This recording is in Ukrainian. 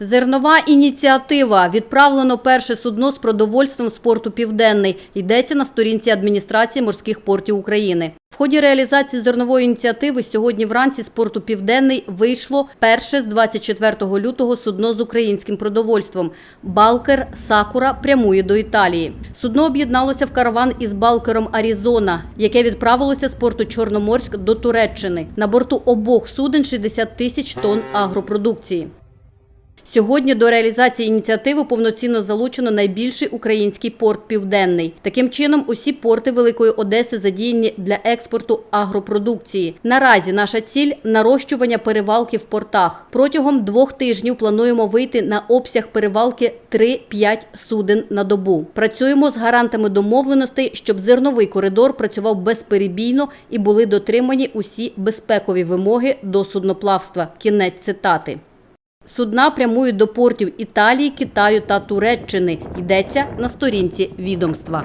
Зернова ініціатива відправлено перше судно з продовольством з порту Південний. Йдеться на сторінці адміністрації морських портів України. В ході реалізації зернової ініціативи сьогодні вранці з порту Південний вийшло перше з 24 лютого судно з українським продовольством. Балкер Сакура прямує до Італії. Судно об'єдналося в караван із балкером Арізона, яке відправилося з порту Чорноморськ до Туреччини. На борту обох суден 60 тисяч тонн агропродукції. Сьогодні до реалізації ініціативи повноцінно залучено найбільший український порт Південний. Таким чином, усі порти Великої Одеси задіяні для експорту агропродукції. Наразі наша ціль нарощування перевалки в портах. Протягом двох тижнів плануємо вийти на обсяг перевалки 3-5 суден на добу. Працюємо з гарантами домовленостей, щоб зерновий коридор працював безперебійно і були дотримані усі безпекові вимоги до судноплавства. Кінець цитати. Судна прямують до портів Італії, Китаю та Туреччини. Йдеться на сторінці відомства.